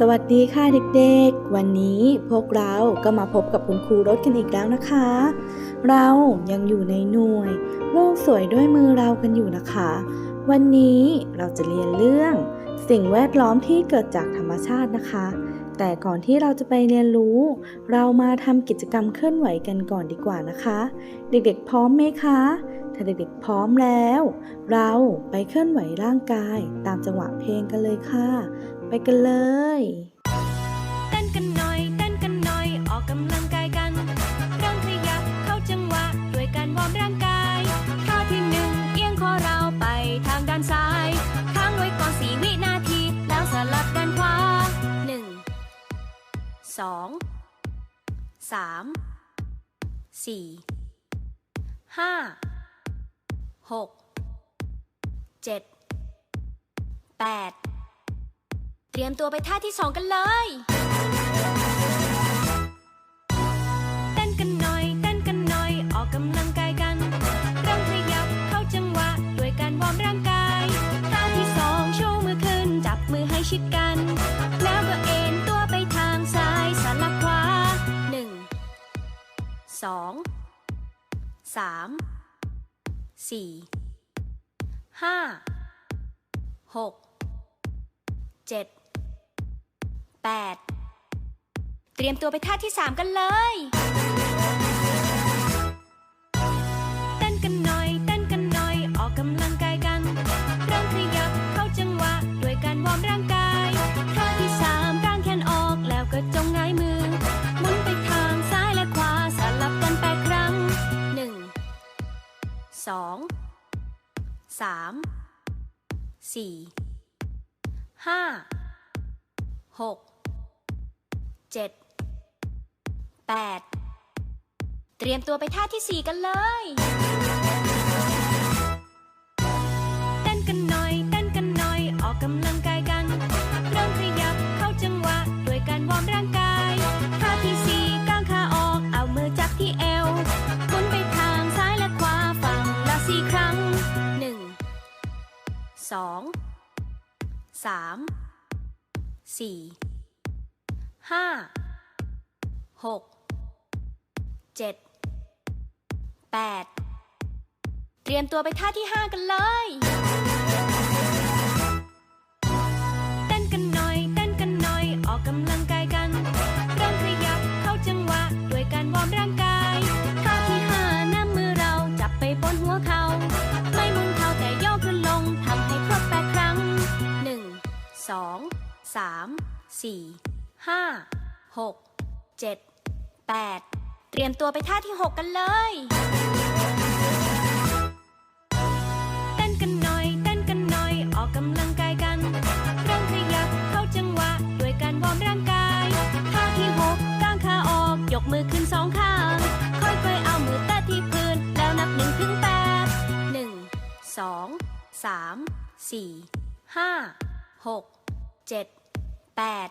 สวัสดีค่ะเด็กๆ วันนี้พวกเราก็มาพบกับคุณครูรถกันอีกแล้วนะคะ เรายังอยู่ในหน่วย โลกสวยด้วยมือเรากันอยู่นะคะ วันนี้เราจะเรียนเรื่อง สิ่งแวดล้อมที่เกิดจากธรรมชาตินะคะ แต่ก่อนที่เราจะไปเรียนรู้ เรามาทำกิจกรรมเคลื่อนไหวกันก่อนดีกว่านะคะ เด็กๆ พร้อมไหมคะ ถ้าเด็กๆ พร้อมแล้ว เราไปเคลื่อนไหวร่างกายตามจังหวะเพลงกันเลยค่ะ ไปกันเลยเต้นกันหน่อยเต้นกันหน่อยออกกำลังกายกันเริ่มขยับเข้าจังหวะด้วยการวอร์มร่างกายท่าที่หนึ่งเอียงคอเราไปทางด้านซ้ายค้างไว้ก่อนสี่วินาที แล้วสลับด้านขวาหนึ่งสองสามสี่ห้าหกเจ็ดแปด เตรียมตัวไปท่าที่สองกันเลยเต้นกันหน่อยเต้นกันหน่อย ออกกำลังกายกันเริ่มขยับเข้าจังหวะด้วยการวอร์มร่างกายท่าที่สองโชูมือขึ้นจับมือให้ชิดกัน แล้วก็เอ็นตัวไปทางซ้ายสลับขวาหนึ่งสองสามสี่ห้าหกเจ็ด แปดเตรียมตัวไปท่าที่สามกันเลยเต้นกันหน่อยเต้นกันหน่อย ออกกำลังกายกันเริ่มขยับเข้าจังหวะด้วยการวอร์มร่างกายท่าที่สามกางแขนออกแล้วก็จงง่ายมือหมุนไปทางซ้ายและขวาสลับกันแปดครั้งหนึ่งสอง สามสี่ห้าหกเจ็ดแปดเตรียมตัวไปท่าที่สี่กันเลยเต้นกันหน่อยเต้นกันหน่อยออกกำลังกายกันเริ่มขยับเข้าจังหวะด้วยการวอร์มร่างกายท่าที่สี่กางขาออกเอามือจับที่เอวหมุนไปทางซ้ายและขวาฝั่งละสี่ครั้งหนึ่งสองสามสี่ ห้าหกเจ็ดแปดเตรียมตัวไปท่าที่ห้ากันเลยเต้นกันหน่อยเต้นกันหน่อยออกกำลังกายกันเริ่มขยับเข้าจังหวะด้วยการวอร์มร่างกายท่าที่ห้าน้ำมือเราจับไปบนหัวเขาไม่หมุนเท้าแต่ย่อขึ้นลงทำให้ครบแปดครั้งหนึ่งสองสามสี่ ห้าหกเจ็ดแปดเตรียมตัวไปท่าที่หกกันเลยเต้นกันหน่อยเต้นกันหน่อยออกกำลังกายกันเริ่มขยับเข้าจังหวะด้วยการวอร์มร่างกายท่าที่หกกางขาออกยกมือขึ้นสองข้างค่อยๆเอามือแตะที่พื้นแล้วนับหนึ่งถึงแปดหนึ่งสองสามสี่ห้าหกเจ็ดแปด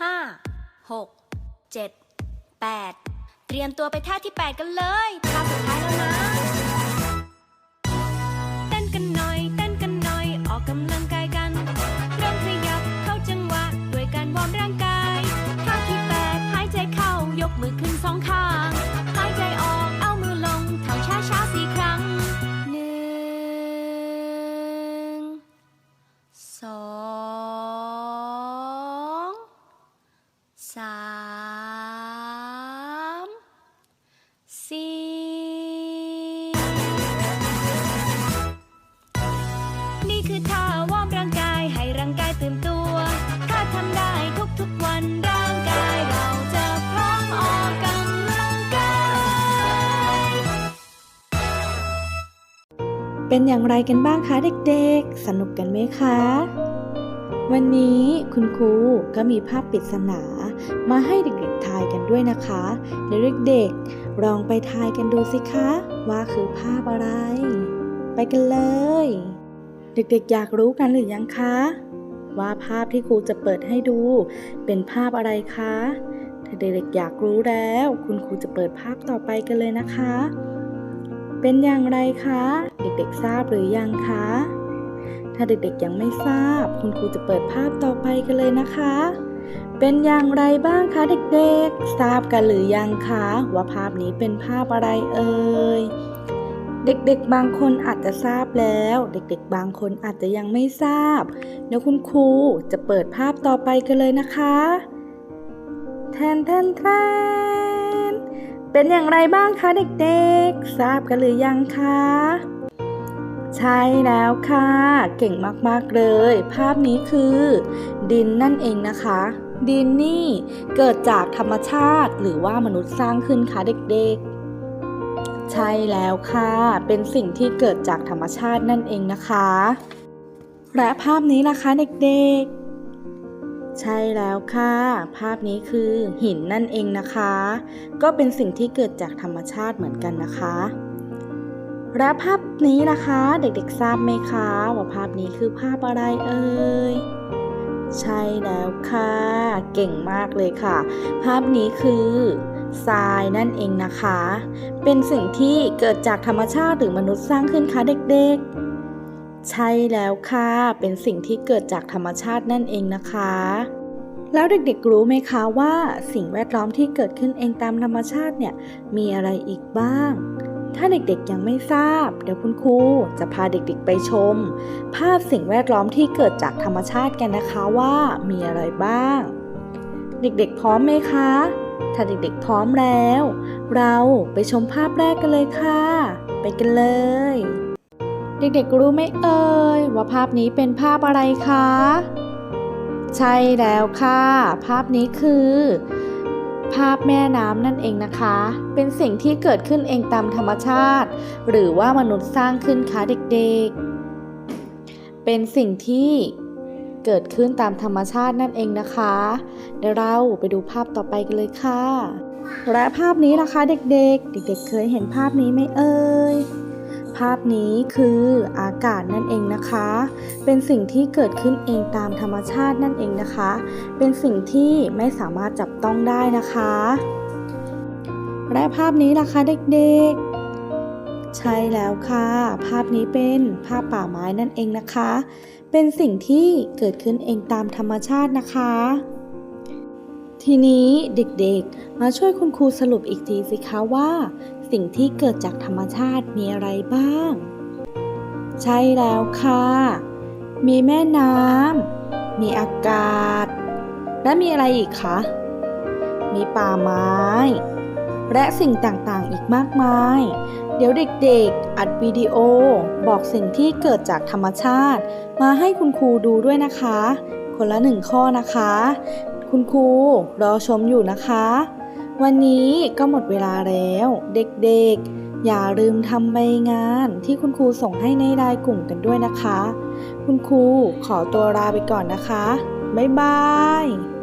หกเจ็ดแปดหนึ่งสองสามสี่ห้าหกเจ็ดแปดเตรียมตัวไปท่าที่ 8 กันเลยท่าสุดท้ายแล้ว เป็นอย่างไรกันบ้างคะเด็กๆ สนุกกันไหมคะ วันนี้คุณครูก็มีภาพปริศนา มาให้เด็กๆทายกันด้วยนะคะเด็กๆลองไปทายกันดูสิคะ ว่าคือภาพอะไร ไปกันเลย เด็กๆอยากรู้กันหรือยังคะ ว่าภาพที่ครูจะเปิดให้ดู เป็นภาพอะไรคะถ้าเด็กๆอยากรู้แล้ว คุณครูจะเปิดภาพต่อไปกันเลยนะคะ เป็นอย่างไรคะ เด็กๆทราบหรือยังคะ ถ้าเด็กๆยังไม่ทราบ คุณครูจะเปิดภาพต่อไปกันเลยนะคะ เป็นอย่างไรบ้างคะเด็กๆ ทราบกันหรือยังคะ ว่าภาพนี้เป็นภาพอะไรเอ่ยเด็กๆ บางคนอาจจะทราบแล้ว เด็กๆ บางคนอาจจะยังไม่ทราบ เดี๋ยวคุณครูจะเปิดภาพต่อไปกันเลยนะคะ แทนแทนแทน เป็นอย่างไรบ้างคะเด็กๆ ทราบกันหรือยังคะ ใช่แล้วค่ะ เก่งมากๆเลย ภาพนี้คือ ดินนั่นเองนะคะ ดินนี่เกิดจากธรรมชาติหรือว่ามนุษย์สร้างขึ้นคะเด็กๆใช่แล้วค่ะ เป็นสิ่งที่เกิดจากธรรมชาตินั่นเองนะคะ และภาพนี้ล่ะคะเด็กๆ ใช่แล้วค่ะ ภาพนี้คือหินนั่นเองนะคะ ก็เป็นสิ่งที่เกิดจากธรรมชาติเหมือนกันนะคะและภาพนี้นะคะเด็กๆทราบไหมคะ ว่าภาพนี้คือภาพอะไรเอ่ยใช่แล้วค่ะ เก่งมากเลยค่ะ ภาพนี้คือทรายนั่นเองนะคะ เป็นสิ่งที่เกิดจากธรรมชาติหรือมนุษย์สร้างขึ้นคะเด็กๆ ใช่แล้วค่ะ เป็นสิ่งที่เกิดจากธรรมชาตินั่นเองนะคะ แล้วเด็กๆรู้ไหมคะว่าสิ่งแวดล้อมที่เกิดขึ้นเองตามธรรมชาติเนี่ยมีอะไรอีกบ้าง ถ้าเด็กๆยังไม่ทราบ เดี๋ยวคุณครูจะพาเด็กๆไปชม ภาพสิ่งแวดล้อมที่เกิดจากธรรมชาติกันนะคะว่ามีอะไรบ้าง เด็กๆพร้อมไหมคะ ถ้าเด็กๆพร้อมแล้ว เราไปชมภาพแรกกันเลยค่ะ ไปกันเลย เด็กๆรู้ไหมเอ่ยว่าภาพนี้เป็นภาพอะไรคะ ใช่แล้วค่ะ ภาพนี้คือ ภาพแม่น้ำนั่นเองนะคะ เป็นสิ่งที่เกิดขึ้นเองตามธรรมชาติ หรือว่ามนุษย์สร้างขึ้นคะเด็กๆ เป็นสิ่งที่เกิดขึ้นตามธรรมชาตินั่นเองนะคะเดี๋ยวเราไปดูภาพต่อไปกันเลยค่ะ และภาพนี้นะคะเด็กๆ เด็กๆ เคยเห็นภาพนี้ไหมเอ่ย ภาพนี้คืออากาศนั่นเองนะคะ เป็นสิ่งที่เกิดขึ้นเองตามธรรมชาตินั่นเองนะคะ เป็นสิ่งที่ไม่สามารถจับต้องได้นะคะและภาพนี้ล่ะคะเด็กๆ ใช่แล้วค่ะ ภาพนี้เป็นภาพป่าไม้นั่นเองนะคะ เป็นสิ่งที่เกิดขึ้นเองตามธรรมชาตินะคะ ทีนี้เด็กๆ มาช่วยคุณครูสรุปอีกทีสิคะว่า สิ่งที่เกิดจากธรรมชาติมีอะไรบ้าง ใช่แล้วค่ะ มีแม่น้ำ มีอากาศ และมีอะไรอีกคะ มีป่าไม้ และสิ่งต่างๆ อีกมากมาย เดี๋ยวเด็กๆ อัดวิดีโอบอกสิ่งที่เกิดจากธรรมชาติ มาให้คุณครูดูด้วยนะคะ คนละหนึ่งข้อนะคะ คุณครูรอชมอยู่นะคะ วันนี้ก็หมดเวลาแล้ว เด็กๆ อย่าลืมทำใบงานที่คุณครูส่งให้ในรายกลุ่มกันด้วยนะคะ คุณครูขอตัวลาไปก่อนนะคะ บ๊ายบาย